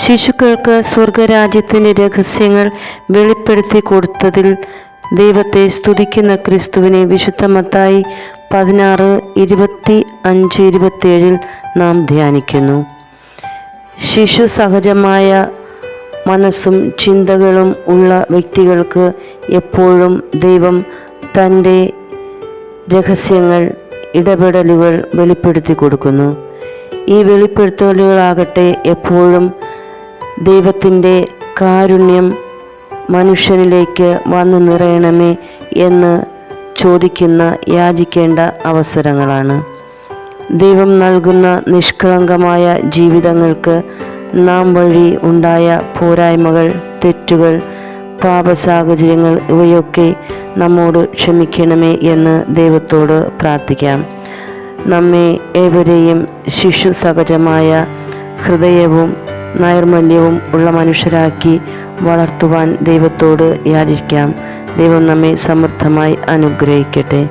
ശിശുക്കൾക്ക് സ്വർഗരാജ്യത്തിന്റെ രഹസ്യങ്ങൾ വെളിപ്പെടുത്തി കൊടുത്തതിൽ ദൈവത്തെ സ്തുതിക്കുന്ന ക്രിസ്തുവിനെ വിശുദ്ധ മത്തായി പതിനാറ് ഇരുപത്തി അഞ്ച് ഇരുപത്തിയേഴിൽ നാം ധ്യാനിക്കുന്നു. ശിശു സഹജമായ മനസ്സും ചിന്തകളും ഉള്ള വ്യക്തികൾക്ക് എപ്പോഴും ദൈവം തന്റെ രഹസ്യങ്ങൾ ഇടപെടലുകൾ വെളിപ്പെടുത്തി കൊടുക്കുന്നു. ഈ വെളിപ്പെടുത്തലുകളാകട്ടെ എപ്പോഴും ദൈവത്തിന്റെ കാരുണ്യം മനുഷ്യനിലേക്ക് വന്നു നിറയണമേ എന്ന് ചോദിക്കുന്ന യാചിക്കേണ്ട അവസരങ്ങളാണ്. ദൈവം നൽകുന്ന നിഷ്കളങ്കമായ ജീവിതങ്ങൾക്ക് നാം വഴി ഉണ്ടായ പോരായ്മകൾ തെറ്റുകൾ പാപസാഹചര്യങ്ങൾ ഇവയൊക്കെ നമ്മോട് ക്ഷമിക്കണമേ എന്ന് ദൈവത്തോട് പ്രാർത്ഥിക്കാം. നമ്മെ ഏവരെയും ശിശു സഹജമായ ഹൃദയവും നൈർമല്യവും ഉള്ള മനുഷ്യരാക്കി വളർത്തുവാൻ ദൈവത്തോട് യാചിക്കാം. ദൈവം നമ്മെ സമൃദ്ധമായി അനുഗ്രഹിക്കട്ടെ.